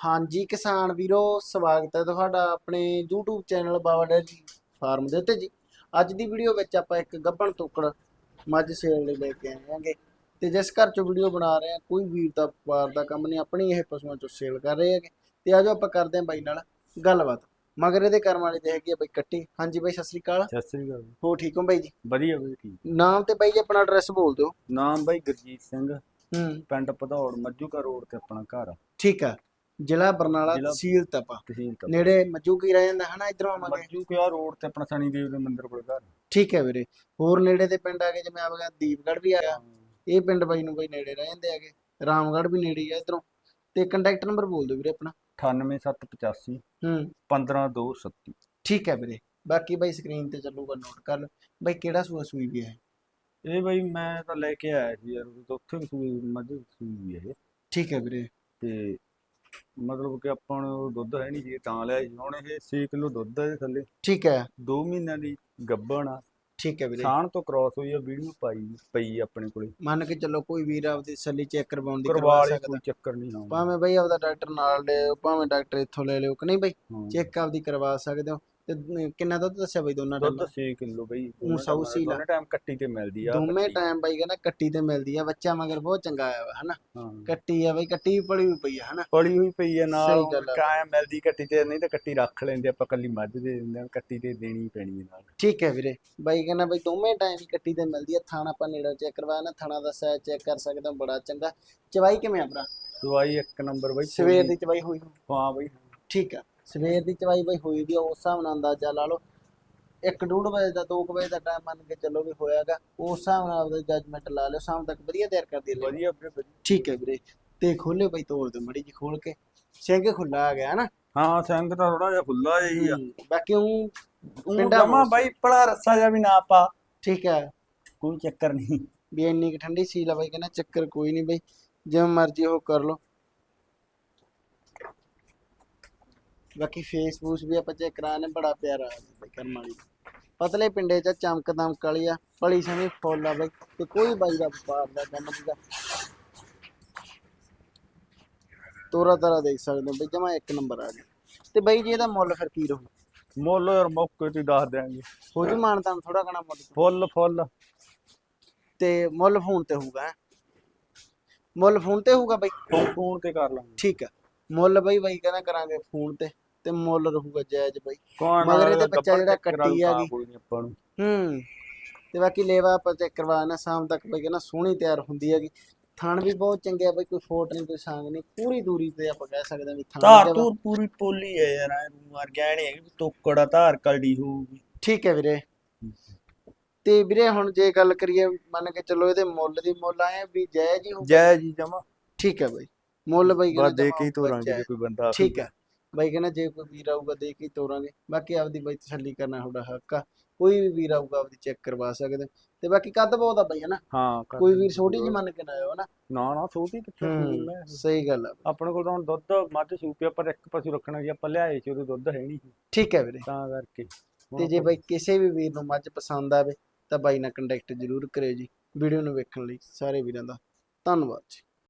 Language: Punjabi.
ਹਾਂਜੀ ਕਿਸਾਨ ਵੀਰੋ ਸਵਾਗਤ ਹੈ ਤੁਹਾਡਾ ਆਪਣੇ YouTube channel Baba dairy farm ਦੇ ਉੱਤੇ ਜੀ। ਅੱਜ ਦੀ ਵੀਡੀਓ ਵਿੱਚ ਆਪਾਂ ਇੱਕ ਗੱਭਣ ਤੋਕੜ ਮੱਝ ਸੇਲ ਲਈ ਲੈ ਕੇ ਆਏ ਹਾਂਗੇ ਤੇ ਜਿਸ ਘਰ ਚੋਂ ਵੀਡੀਓ ਬਣਾ ਰਹੇ ਆ ਕੋਈ ਵੀਰ ਦਾ ਵਪਾਰ ਦਾ ਕੰਮ ਨਹੀਂ ਆਪਣੀ ਇਹ ਪਸ਼ੂਆਂ ਚੋਂ ਸੇਲ ਕਰ ਰਹੇ ਹੈਗੇ। ਤੇ ਆਜੋ ਆਪਾਂ ਕਰਦੇ ਹਾਂ ਬਾਈ ਨਾਲ ਗੱਲਬਾਤ। ਮਗਰ ਇਹਦੇ ਕਰਮ ਵਾਲੀ ਤੇ ਹੈਗੀ ਆ ਬਾਈ ਕੱਟੀ। ਹਾਂਜੀ ਬਾਈ ਸਤਿ ਸ੍ਰੀ ਅਕਾਲ। ਸਤਿ ਸ੍ਰੀ ਅਕਾਲ। ਹੋ ਠੀਕ ਹੋ ਬਾਈ ਜੀ? ਵਧੀਆ ਬਈ ਠੀਕ। ਨਾਮ ਤੇ ਬਾਈ ਜੀ ਆਪਣਾ ਐਡਰੈਸ ਬੋਲ ਦਿਓ। ਨਾਮ ਬਾਈ ਗੁਰਜੀਤ ਸਿੰਘ। ਹੂੰ। ਪਿੰਡ ਭਦੌੜ ਮੱਜੂਕਾ ਰੋਡ ਤੇ ਆਪਣਾ ਘਰ ਆ। ਠੀਕ ਆ। ਜ਼ਿਲ੍ਹਾ ਬਰਨਾਲਾ ਜ਼ਿਲ੍ਹਾ- ਤਹਿਸੀਲ ਤਪਾ ਤਹਿਸੀਲ ਤਾਂ ਨੇੜੇ ਮੱਜੂ ਕੀ ਰਹਿ ਜਾਂਦਾ ਹਨਾ ਇਧਰੋਂ ਆਵਾਂਗੇ? ਮੱਜੂਕਾ ਰੋਡ ਤੇ ਆਪਣਾ ਸਣੀ ਦੇਵ ਦੇ ਮੰਦਿਰ ਕੋਲ ਘਰ। ਠੀਕ ਹੈ ਵੀਰੇ। ਹੋਰ ਨੇੜੇ ਦੇ ਪਿੰਡ ਆ ਗਏ ਜਿਵੇਂ ਆ ਗਿਆ ਦੀਪਗੜ੍ਹ ਵੀ ਆ ਗਿਆ ਇਹ ਪਿੰਡ ਬਾਈ ਨੂੰ ਬਾਈ ਨੇੜੇ ਰਹਿ ਜਾਂਦੇ ਆਗੇ ਰਾਮਗੜ੍ਹ ਵੀ ਨੇੜੇ ਹੀ ਆ ਇਧਰੋਂ। ਤੇ ਕੰਟੈਕਟ ਨੰਬਰ ਬੋਲ ਦਿਓ ਵੀਰੇ ਆਪਣਾ। 98785 ਹੂੰ। 15237 ਠੀਕ ਹੈ ਵੀਰੇ। ਬਾਕੀ ਬਾਈ ਸਕਰੀਨ ਤੇ ਚੱਲੂਗਾ ਨੋਟ ਕਰ ਲਓ। ਬਾਈ ਕਿਹੜਾ ਸੂਆ ਸੂਈ ਵੀ ਹੈ ਇਹ ਬਾਈ ਮੈਂ ਤਾਂ ਲੈ ਕੇ ਆਇਆ ਸੀ ਯਾਰ ਉਦੋਂ ਤਾਂ ਉੱਥੇ ਵੀ ਸੂਈ ਮੱਝ ਸੂਈ ਇਹ। ਠੀਕ ਹੈ ਵੀਰੇ। ਤੇ ਮਤਲਬ ਕਿ ਆਪਾਂ ਨੂੰ ਦੁੱਧ ਹੈ ਨਹੀਂ ਸੀ ਤਾਂ ਲਿਆ ਸੀ ਹੁਣ ਇਹ 6 ਕਿਲੋ ਦੁੱਧ ਹੈ ਇਹਦੇ ਥੱਲੇ। ਠੀਕ ਹੈ। 2 ਮਹੀਨਿਆਂ ਦੀ ਗੱਭਣ ਆ। ਠੀਕ ਹੈ ਵੀਰੇ। ਸਾਣ ਤੋਂ ਕ੍ਰਾਸ ਹੋਈ ਆ ਵੀਡੀਓ ਪਾਈ ਪਈ ਆ ਆਪਣੇ ਕੋਲੇ। ਮੰਨ ਕੇ ਚੱਲੋ ਕੋਈ ਵੀਰ ਆਪਦੀ ਸੱਲੀ ਚੈੱਕ ਕਰਵਾਉਣ ਦੀ ਕਰਵਾ ਸਕਦਾ। ਕੋਈ ਚੱਕਰ ਨਹੀਂ ਹਾਂ ਭਾਵੇਂ ਬਾਈ ਆਪਦਾ ਡਾਕਟਰ ਨਾਲ ਲੈ ਭਾਵੇਂ ਡਾਕਟਰ ਇੱਥੋਂ ਲੈ ਲਿਓ ਕਿ ਨਹੀਂ ਬਾਈ। ਚੈੱਕ ਆਪਦੀ ਕਰਵਾ ਸਕਦੇ ਹੋ। ਤੇ ਕਿੰਨਾ ਦੁੱਧ ਦੱਸਿਆ ਬਾਈ ਦੋਨਾਂ ਦੁੱਧ ਦਾ? 6 ਕਿਲੋ ਬਈ ਊਂ ਸੌ ਸੀ ਲਾ। ਦੋਨੇ ਟਾਈਮ ਕੱਟੀ ਤੇ ਮਿਲਦੀ ਆ ਦੋਵੇਂ ਕੱਟੀ। ਟਾਈਮ ਬਾਈ ਕਹਿੰਦਾ ਕੱਟੀ ਤੇ ਮਿਲਦੀ ਆ ਬੱਚਾ ਮਗਰ ਬਹੁਤ ਚੰਗਾ ਆਇਆ ਵਾ ਹਨਾ? ਹਾਂ। ਕੱਟੀ ਆ ਬਾਈ ਕੱਟੀ ਵੀ ਪੜੀ ਵੀ ਪਈ ਆ ਹਨਾ? ਪੜੀ ਹੋਈ ਪਈ ਆ ਨਾਲ ਸਹੀ ਗੱਲ ਆ। ਕਾਇਮ ਮਿਲਦੀ ਕੱਟੀ ਤੇ ਨਹੀਂ ਤਾਂ ਕੱਟੀ ਰੱਖ ਲੈਂਦੇ ਆਪਾਂ ਕੱਲੀ ਮੱਝ ਦੇ ਦਿੰਦੇ ਆ ਕੱਟੀ ਤੇ ਦੇਣੀ ਪੈਣੀ ਹੈ ਨਾਲ। ਠੀਕ ਹੈ ਵੀਰੇ। ਬਾਈ ਕਹਿੰਦਾ ਬਾਈ ਦੋਵੇਂ ਟਾਈਮ ਹੀ ਕੱਟੀ ਤੇ ਮਿਲਦੀ ਆ ਥਾਣਾ ਆਪਾਂ ਨੇੜਾ ਚੈੱਕ ਕਰਵਾਇਆ ਨਾ ਥਾਣਾ ਦਾ ਸਾਈਜ਼ ਚੈੱਕ ਕਰ ਸਕਦੇ ਹੋ ਬੜਾ ਚੰਗਾ। ਚਵਾਈ ਕਿਵੇਂ ਆ ਭਰਾ? ਦਵਾਈ ਇੱਕ ਨੰਬਰ ਬਈ ਸਵੇਰ ਦੀ ਚਵਾਈ ਹੋਈ ਹੋਈ। ਹਾਂ ਬਈ। ਠੀਕ ਆ। ਸਵੇਰ ਦੀ ਚਵਾਈ ਬਾਈ ਹੋਈ ਦੀ ਆ, ਉਸ ਹਿਸਾਬ ਨਾਲ ਅੰਦਾਜ਼ਾ ਲਾ ਲਓ। 1:30 ਵਜੇ ਦਾ 2 ਵਜੇ ਦਾ ਟਾਈਮ ਮੰਨ ਕੇ ਚੱਲੋ ਵੀ ਹੋਇਆਗਾ। ਉਸ ਹਿਸਾਬ ਨਾਲ ਆਪਦਾ ਜੱਜਮੈਂਟ ਲਾ ਲਿਓ ਸ਼ਾਮ ਤੱਕ ਵਧੀਆ ਤਿਆਰ ਕਰਦੀ ਰਹੀ ਵਧੀਆ ਵੀਰੇ ਵਧੀਆ। ਠੀਕ ਹੈ ਵੀਰੇ। ਤੇ ਖੋਲੇ ਬਾਈ ਤੋੜ ਦੇ ਮੜੀ ਜੀ ਖੋਲ ਕੇ। ਸਿੰਘ ਖੁੱਲਾ ਆ ਗਿਆ ਹਨਾ? ਹਾਂ ਸਿੰਘ ਤਾਂ ਥੋੜਾ ਜਿਹਾ ਖੁੱਲਾ ਜਿਹਾ ਹੀ ਆ। ਬਾਕੀ ਉਹ ਪਿੰਡਾਂ ਪਿੰਡਾ ਮਾ ਬਹੁਤ- ਬਾਈ ਪੜਾ ਰੱਸਾ ਜਿਹਾ ਵੀ ਨਾ ਪਾ। ਠੀਕ ਹੈ। ਕੋਈ ਚੱਕਰ ਨਹੀਂ। ਵੀ ਇੰਨੀ ਕਿ ਠੰਡੀ ਸੀ ਲਾ ਬਾਈ ਕਹਿੰਦਾ ਚੱਕਰ ਕੋਈ ਨਹੀਂ ਬਾਈ। ਜਿਵੇਂ ਮਰਜ਼ੀ ਉਹ ਕਰ ਲਓ। ਬਾਕੀ ਫੇਸਬੁੱਕ ਵੀ ਆਪਾਂ ਚੈੱਕ ਕਰਾਣੇ ਬੜਾ ਪਿਆਰਾ ਕਰਮ ਵਾਲੀ। ਪਤਲੇ ਪਿੰਡੇ ਚ ਚਮਕ ਦਮਕ ਵਾਲੀ ਆ ਪਲੀ ਸਮੀ ਫੁੱਲ ਆ ਬਾਈ ਤੇ ਕੋਈ ਬਾਈ ਦਾ ਵਪਾਰ ਦਾ ਕੰਮ ਨਹੀਂਗਾ ਤੋਰਾ ਤਾਰਾ ਦੇਖ ਸਕਦੇ ਹੋ ਬਈ ਜਮਾ ਇੱਕ ਨੰਬਰ ਆ ਗਿਆ। ਤੇ ਬਾਈ ਜੀ ਇਹਦਾ ਮੁੱਲ ਫਿਰ ਕੀ ਰਹੂ? ਮੁੱਲ ਯਾਰ ਮੌਕੇ ਤੇ ਹੀ ਦੱਸ ਦਿਆਂਗੇ। ਹੋ ਜੂ ਮਾਨਤਾਂ ਥੋੜਾ ਘਣਾ ਮੁੱਲ ਫੁੱਲ ਫੁੱਲ। ਤੇ ਮੁੱਲ ਫੋਨ ਤੇ ਹੋਊਗਾ ਹੈਂ? ਮੁੱਲ ਫੋਨ ਤੇ ਹੋਊਗਾ ਬਾਈ? ਫੋਨ ਤੇ ਕਰ ਲਾਂਗੇ। ਠੀਕ ਆ। ਮੁੱਲ ਬਈ ਬਾਈ ਕਹਿੰਦਾ ਕਰਾਂਗੇ ਫੋਨ ਤੇ ਤੇ ਮੁੱਲ ਰਹੂਗਾ ਜਾਇਜ਼ ਬਾਈ। ਕੌਣ ਮਗਰ ਆ ਇਹਦੇ ਬੱਚਾ ਜਿਹੜਾ ਕੱਟੀ ਆ ਗਈ। ਹੂੰ ਤੇ ਬਾਕੀ ਲੇਵਾ ਆਪਾਂ ਚੈੱਕ ਕਰਵਾਣਾ ਸ਼ਾਮ ਤੱਕ ਬਈ ਕਹਿੰਦਾ ਸੋਹਣੀ ਤਿਆਰ ਹੁੰਦੀ ਹੈਗੀ। ਥਣ ਵੀ ਬਹੁਤ ਚੰਗੇ ਆ ਬਈ ਕੋਈ ਫੋਟ ਨਹੀਂ ਕੋਈ ਸੰਗ ਨਹੀਂ ਪੂਰੀ ਦੂਰੀ ਤੇ ਆਪਾਂ ਕਹਿ ਸਕਦੇ ਹਾਂ ਵੀ ਥਣ ਧਾਰ ਤੂਰ ਪੂਰੀ ਪੋਲੀ ਹੈ ਯਾਰ ਐ ਮਾਰ ਨਹੀਂ ਹੈਗੀ ਵੀ ਤੋਕੜਾ ਧਾਰ ਕਲਡੀ ਹੋਊਗੀ। ਠੀਕ ਹੈ ਵੀਰੇ। ਤੇ ਵੀਰੇ ਹੁਣ ਜੇ ਗੱਲ ਕਰੀਏ ਮੰਨ ਕੇ ਚੱਲੋ ਇਹਦੇ ਮੁੱਲ ਦੀ ਮੁੱਲ ਆਏ ਵੀ ਜਾਇਜ਼ ਹੀ ਹੋਊ ਜੈ ਜੀ ਜਮਾ। ਠੀਕ ਹੈ ਬਾਈ। ਮੁੱਲ ਬਾਈ ਬਸ ਕਹਿੰਦਾ ਦੇ ਕੇ ਹੀ ਤੋਰਾਂਗੇ ਜੇ। ਕੋਈ ਬੰਦਾ ਠੀਕ ਹੈ। ਬਾਈ ਕਹਿੰਦਾ ਜੇ ਕੋਈ ਵੀਰ ਆਊਗਾ ਦੇ ਕੇ ਹੀ ਤੋਰਾਂਗੇ। ਬਾਕੀ ਆਪਦੀ ਬਾਈ ਤਸੱਲੀ ਕਰਨਾ ਤੁਹਾਡਾ ਹੱਕ ਆ। ਕੋਈ ਵੀ ਵੀਰ ਆਊਗਾ ਆਪਦੀ ਚੈੱਕ ਕਰਵਾ ਸਕਦੇ। ਤੇ ਬਾਕੀ ਕੱਦ ਬਹੁਤ ਆ ਬਾਈ ਹਨਾ ਹਾਂ ਕੋਈ ਵੀਰ ਛੋਟੀ ਜੀ ਕੋਈ। ਮੰਨ ਕੇ ਨਾ ਆਇਓ ਹਨਾ ਨਾ? ਨਾ ਛੋਟੀ ਕਿੱਥੇ ਮੈਂ। ਸਹੀ ਗੱਲ ਆ। ਆਪਣੇ ਕੋਲ ਤਾਂ ਹੁਣ ਦੁੱਧ ਮੱਝ ਸੂਪਿਆ ਪਰ ਇੱਕ ਪਸ਼ੂ ਰੱਖਣਾ ਸੀ ਆਪਾਂ ਲਿਆਏ ਸੀ ਉਹਦੇ ਦੁੱਧ ਹੈ ਨਹੀਂ ਠੀਕ ਹੈ ਵੀਰੇ। ਤਾਂ ਕਰਕੇ। ਤੇ ਜੇ ਬਾਈ ਕਿਸੇ ਵੀ ਵੀਰ ਨੂੰ ਮੱਝ ਪਸੰਦ ਆਵੇ ਤਾਂ ਬਾਈ ਨਾਲ ਕੰਟੈਕਟ ਜ਼ਰੂਰ ਕਰਿਓ ਜੀ। ਵੀਡੀਓ ਨੂੰ ਵੇਖਣ ਲਈ ਸਾਰੇ ਵੀਰਾਂ ਦਾ ਧੰਨਵਾਦ ਜੀ।